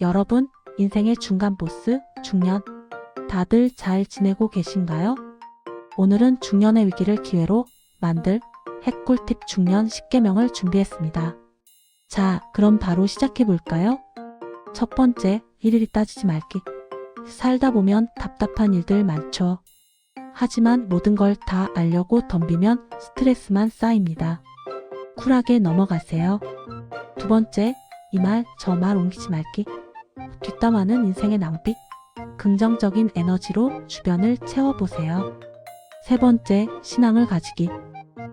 여러분, 인생의 중간 보스, 중년. 다들 잘 지내고 계신가요? 오늘은 중년의 위기를 기회로 만들 핵꿀팁 중년 10개명을 준비했습니다. 자, 그럼 바로 시작해 볼까요? 첫 번째, 일일이 따지지 말기. 살다 보면 답답한 일들 많죠. 하지만 모든 걸 다 알려고 덤비면 스트레스만 쌓입니다. 쿨하게 넘어가세요. 두 번째, 이 말, 저 말 옮기지 말기. 뒷담화는 인생의 낭비. 긍정적인 에너지로 주변을 채워보세요. 세 번째, 신앙을 가지기.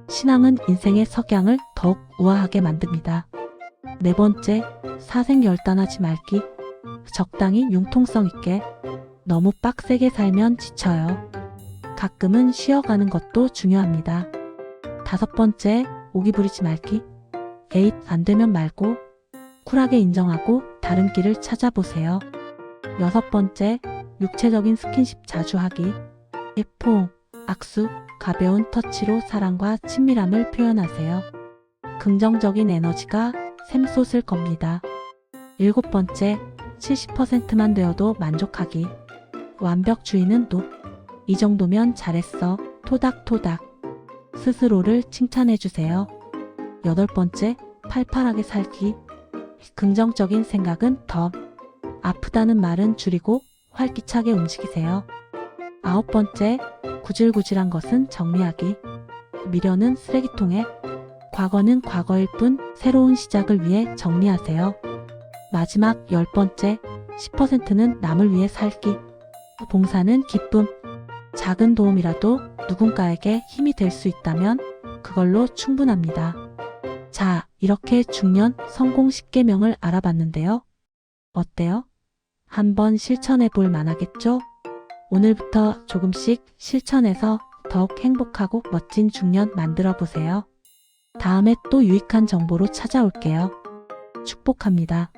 신앙은 인생의 석양을 더욱 우아하게 만듭니다. 네 번째, 사생 열단하지 말기. 적당히 융통성 있게. 너무 빡세게 살면 지쳐요. 가끔은 쉬어가는 것도 중요합니다. 다섯 번째, 오기 부리지 말기. 에잇, 안 되면 말고, 쿨하게 인정하고 다른 길을 찾아보세요. 여섯 번째, 육체적인 스킨십 자주 하기. 포옹, 악수, 가벼운 터치로 사랑과 친밀함을 표현하세요. 긍정적인 에너지가 샘솟을 겁니다. 일곱 번째, 70%만 되어도 만족하기. 완벽주의는 노. 이 정도면 잘했어. 토닥토닥. 스스로를 칭찬해주세요. 여덟 번째, 팔팔하게 살기. 긍정적인 생각은 더. 아프다는 말은 줄이고 활기차게 움직이세요. 아홉 번째, 구질구질한 것은 정리하기. 미련은 쓰레기통에. 과거는 과거일 뿐 새로운 시작을 위해 정리하세요. 마지막 열 번째, 10%는 남을 위해 살기. 봉사는 기쁨. 작은 도움이라도 누군가에게 힘이 될 수 있다면 그걸로 충분합니다. 자, 이렇게 중년 성공 10개명을 알아봤는데요. 어때요? 한번 실천해 볼 만하겠죠? 오늘부터 조금씩 실천해서 더욱 행복하고 멋진 중년 만들어 보세요. 다음에 또 유익한 정보로 찾아올게요. 축복합니다.